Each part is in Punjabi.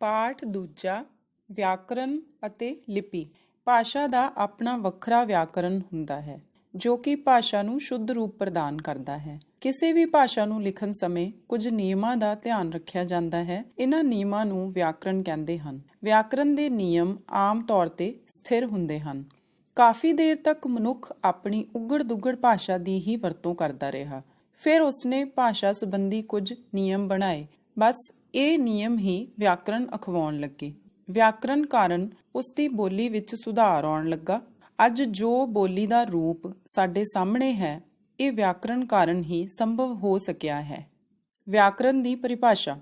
ਪਾਠ ਦੂਜਾ ਵਿਆਕਰਨ ਅਤੇ ਲਿਪੀ। ਭਾਸ਼ਾ ਦਾ ਆਪਣਾ ਵੱਖਰਾ ਵਿਆਕਰਨ ਹੁੰਦਾ ਹੈ, ਜੋ ਕਿ ਭਾਸ਼ਾ ਨੂੰ ਸ਼ੁੱਧ ਰੂਪ ਪ੍ਰਦਾਨ ਕਰਦਾ ਹੈ। ਕਿਸੇ ਵੀ ਭਾਸ਼ਾ ਨੂੰ ਲਿਖਣ ਸਮੇਂ ਕੁਝ ਨਿਯਮਾਂ ਦਾ ਧਿਆਨ ਰੱਖਿਆ ਜਾਂਦਾ ਹੈ। ਇਹਨਾਂ ਨਿਯਮਾਂ ਨੂੰ ਵਿਆਕਰਨ ਕਹਿੰਦੇ ਹਨ। ਵਿਆਕਰਨ ਦੇ ਨਿਯਮ ਆਮ ਤੌਰ ਤੇ ਸਥਿਰ ਹੁੰਦੇ ਹਨ। ਕਾਫੀ ਦੇਰ ਤੱਕ ਮਨੁੱਖ ਆਪਣੀ ਉਗੜ-ਦੁਗੜ ਭਾਸ਼ਾ ਦੀ ਹੀ ਵਰਤੋਂ ਕਰਦਾ ਰਿਹਾ। ਫਿਰ ਉਸਨੇ ਭਾਸ਼ਾ ਸੰਬੰਧੀ ਕੁਝ ਨਿਯਮ ਬਣਾਏ। ਬਸ ਇਹ ਨਿਯਮ ਹੀ ਵਿਆਕਰਣ ਅਖਵਾਉਣ ਲੱਗੇ। ਵਿਆਕਰਣ ਕਾਰਨ ਉਸ ਦੀ ਬੋਲੀ ਵਿੱਚ ਸੁਧਾਰ ਆਉਣ ਲੱਗਾ। ਅੱਜ ਜੋ ਬੋਲੀ ਦਾ ਰੂਪ ਸਾਡੇ ਸਾਹਮਣੇ ਹੈ, ਇਹ ਵਿਆਕਰਣ ਕਾਰਨ ਹੀ ਸੰਭਵ ਹੋ ਸਕਿਆ ਹੈ। ਵਿਆਕਰਣ ਦੀ ਪਰਿਭਾਸ਼ਾ।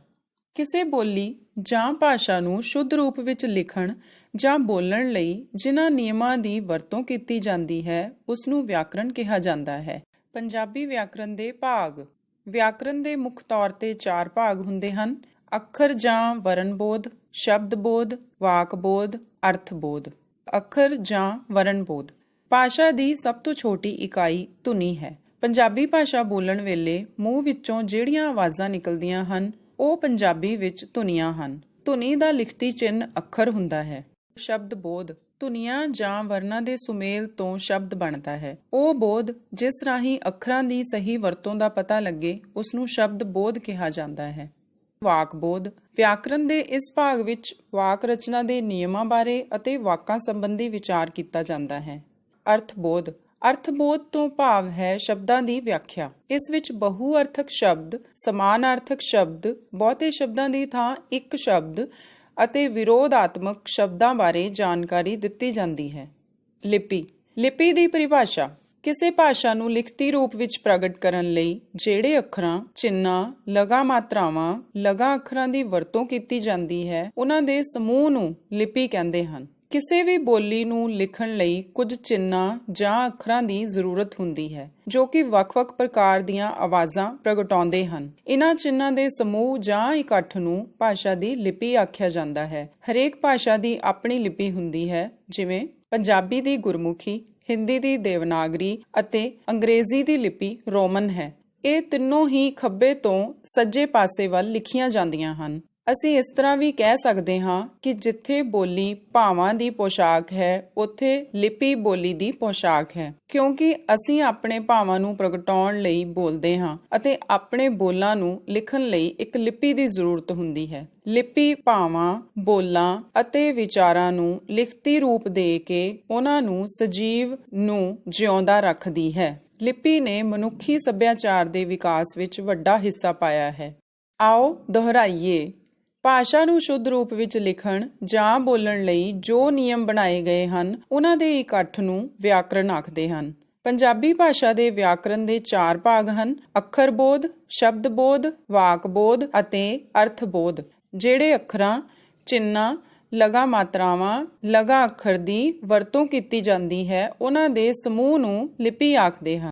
ਕਿਸੇ ਬੋਲੀ ਜਾਂ ਭਾਸ਼ਾ ਨੂੰ ਸ਼ੁੱਧ ਰੂਪ ਵਿੱਚ ਲਿਖਣ ਜਾਂ ਬੋਲਣ ਲਈ ਜਿਨ੍ਹਾਂ ਨਿਯਮਾਂ ਦੀ ਵਰਤੋਂ ਕੀਤੀ ਜਾਂਦੀ ਹੈ ਉਸ ਨੂੰ ਵਿਆਕਰਣ ਕਿਹਾ ਜਾਂਦਾ ਹੈ। ਪੰਜਾਬੀ ਵਿਆਕਰਣ ਦੇ ਭਾਗ। ਵਿਆਕਰਣ ਦੇ ਮੁੱਖ ਤੌਰ ਤੇ ਚਾਰ ਭਾਗ ਹੁੰਦੇ ਹਨ। ਅੱਖਰ ਜਾਂ ਵਰਣਬੋਧ, ਸ਼ਬਦਬੋਧ, ਵਾਕਬੋਧ, ਅਰਥਬੋਧ। ਅੱਖਰ ਜਾਂ ਵਰਣਬੋਧ। ਭਾਸ਼ਾ ਦੀ ਸਭ ਤੋਂ ਛੋਟੀ ਇਕਾਈ ਧੁਨੀ ਹੈ। ਪੰਜਾਬੀ ਭਾਸ਼ਾ ਬੋਲਣ ਵੇਲੇ ਮੂੰਹ ਵਿੱਚੋਂ ਜਿਹੜੀਆਂ ਆਵਾਜ਼ਾਂ ਨਿਕਲਦੀਆਂ ਹਨ, ਉਹ ਪੰਜਾਬੀ ਵਿੱਚ ਧੁਨੀਆਂ ਹਨ। ਧੁਨੀ ਦਾ ਲਿਖਤੀ ਚਿੰਨ ਅੱਖਰ ਹੁੰਦਾ ਹੈ। ਸ਼ਬਦ ਬੋਧ ਧੁਨੀਆਂ ਜਾਂ ਵਰਨਾਂ ਦੇ ਸੁਮੇਲ ਤੋਂ ਸ਼ਬਦ ਬਣਦਾ ਹੈ। ਉਹ ਬੋਧ ਜਿਸ ਰਾਹੀਂ ਅੱਖਰਾਂ ਦੀ ਸਹੀ ਵਰਤੋਂ ਦਾ ਪਤਾ ਲੱਗੇ ਉਸ ਨੂੰ ਸ਼ਬਦ ਬੋਧ ਕਿਹਾ ਜਾਂਦਾ ਹੈ। ਵਾਕਬੋਧ ਵਿਆਕਰਣ ਦੇ ਇਸ ਭਾਗ ਵਿੱਚ ਵਾਕ ਰਚਨਾ ਦੇ ਨਿਯਮਾਂ ਬਾਰੇ ਅਤੇ ਵਾਕਾਂ ਸੰਬੰਧੀ ਵਿਚਾਰ ਕੀਤਾ ਜਾਂਦਾ ਹੈ। ਅਰਥਬੋਧ ਅਰਥ ਬੋਧ ਤੋਂ ਭਾਵ ਹੈ ਸ਼ਬਦਾਂ ਦੀ ਵਿਆਖਿਆ। ਇਸ ਵਿੱਚ ਬਹੁ ਅਰਥਕ ਸ਼ਬਦ ਸਮਾਨ ਅਰਥਕ ਸ਼ਬਦ, ਬਹੁਤੇ ਸ਼ਬਦਾਂ ਦੀ ਥਾਂ ਇੱਕ ਸ਼ਬਦ ਅਤੇ ਵਿਰੋਧਾਤਮਕ ਸ਼ਬਦਾਂ ਬਾਰੇ ਜਾਣਕਾਰੀ ਦਿੱਤੀ ਜਾਂਦੀ ਹੈ। ਲਿਪੀ ਲਿਪੀ ਦੀ ਪਰਿਭਾਸ਼ਾ। ਕਿਸੇ ਭਾਸ਼ਾ ਨੂੰ ਲਿਖਤੀ ਰੂਪ ਵਿੱਚ ਪ੍ਰਗਟ ਕਰਨ ਲਈ ਜਿਹੜੇ ਅੱਖਰਾਂ ਚਿੰਨਾਂ ਲਗਾ ਮਾਤਰਾਵਾਂ, ਲਗਾ ਅੱਖਰਾਂ ਦੀ ਵਰਤੋਂ ਕੀਤੀ ਜਾਂਦੀ ਹੈ, ਉਹਨਾਂ ਦੇ ਸਮੂਹ ਨੂੰ ਲਿਪੀ ਕਹਿੰਦੇ ਹਨ। ਕਿਸੇ ਵੀ ਬੋਲੀ ਨੂੰ ਲਿਖਣ ਲਈ ਕੁਝ ਚਿੰਨਾਂ ਜਾਂ ਅੱਖਰਾਂ ਦੀ ਜ਼ਰੂਰਤ ਹੁੰਦੀ ਹੈ, ਜੋ ਕਿ ਵੱਖ-ਵੱਖ ਪ੍ਰਕਾਰ ਦੀਆਂ ਆਵਾਜ਼ਾਂ ਪ੍ਰਗਟਾਉਂਦੇ ਹਨ। ਇਹਨਾਂ ਚਿੰਨਾਂ ਦੇ ਸਮੂਹ ਜਾਂ ਇਕੱਠ ਨੂੰ ਭਾਸ਼ਾ ਦੀ ਲਿਪੀ ਆਖਿਆ ਜਾਂਦਾ ਹੈ। ਹਰੇਕ ਭਾਸ਼ਾ ਦੀ ਆਪਣੀ ਲਿਪੀ ਹੁੰਦੀ ਹੈ, ਜਿਵੇਂ ਪੰਜਾਬੀ ਦੀ ਗੁਰਮੁਖੀ ਹਿੰਦੀ ਦੀ ਦੇਵਨਾਗਰੀ ਅਤੇ ਅੰਗਰੇਜ਼ੀ ਦੀ ਲਿਪੀ ਰੋਮਨ ਹੈ। ਇਹ ਤਿੰਨੋਂ ਹੀ ਖੱਬੇ ਤੋਂ ਸੱਜੇ ਪਾਸੇ ਵੱਲ ਲਿਖੀਆਂ ਜਾਂਦੀਆਂ ਹਨ। ਅਸੀਂ ਇਸ ਤਰ੍ਹਾਂ ਵੀ ਕਹਿ ਸਕਦੇ ਹਾਂ ਕਿ ਜਿੱਥੇ ਬੋਲੀ ਭਾਵਾਂ ਦੀ ਪੋਸ਼ਾਕ ਹੈ, ਉੱਥੇ ਲਿਪੀ ਬੋਲੀ ਦੀ ਪੋਸ਼ਾਕ ਹੈ। ਕਿਉਂਕਿ ਅਸੀਂ ਆਪਣੇ ਭਾਵਾਂ ਨੂੰ ਪ੍ਰਗਟਾਉਣ ਲਈ ਬੋਲਦੇ ਹਾਂ ਅਤੇ ਆਪਣੇ ਬੋਲਾਂ ਨੂੰ ਲਿਖਣ ਲਈ ਇੱਕ ਲਿਪੀ ਦੀ ਜ਼ਰੂਰਤ ਹੁੰਦੀ ਹੈ। ਲਿਪੀ ਭਾਵਾਂ, ਬੋਲਾਂ ਅਤੇ ਵਿਚਾਰਾਂ ਨੂੰ ਲਿਖਤੀ ਰੂਪ ਦੇ ਕੇ ਉਹਨਾਂ ਨੂੰ ਸਜੀਵ ਨੂੰ ਜਿਉਂਦਾ ਰੱਖਦੀ ਹੈ। ਲਿਪੀ ਨੇ ਮਨੁੱਖੀ ਸੱਭਿਆਚਾਰ ਦੇ ਵਿਕਾਸ ਵਿੱਚ ਵੱਡਾ ਹਿੱਸਾ ਪਾਇਆ ਹੈ। ਆਓ ਦੁਹਰਾਈਏ ਭਾਸ਼ਾ ਨੂੰ ਸ਼ੁੱਧ ਰੂਪ ਵਿੱਚ ਲਿਖਣ ਜਾਂ ਬੋਲਣ ਲਈ ਜੋ ਨਿਯਮ ਬਣਾਏ ਗਏ ਹਨ, ਉਹਨਾਂ ਦੇ ਇਕੱਠ ਨੂੰ ਵਿਆਕਰਣ ਆਖਦੇ ਹਨ। ਪੰਜਾਬੀ ਭਾਸ਼ਾ ਦੇ ਵਿਆਕਰਣ ਦੇ ਚਾਰ ਭਾਗ ਹਨ, ਅੱਖਰ ਬੋਧ, ਸ਼ਬਦ ਬੋਧ, ਵਾਕ ਬੋਧ ਅਤੇ ਅਰਥ ਬੋਧ, ਜਿਹੜੇ ਅੱਖਰਾਂ ਚਿੰਨਾਂ ਲਗਾ ਮਾਤਰਾਵਾਂ, ਲਗਾ ਅੱਖਰ ਦੀ ਵਰਤੋਂ ਕੀਤੀ ਜਾਂਦੀ ਹੈ, ਉਹਨਾਂ ਦੇ ਸਮੂਹ ਨੂੰ ਲਿਪੀ ਆਖਦੇ ਹਨ।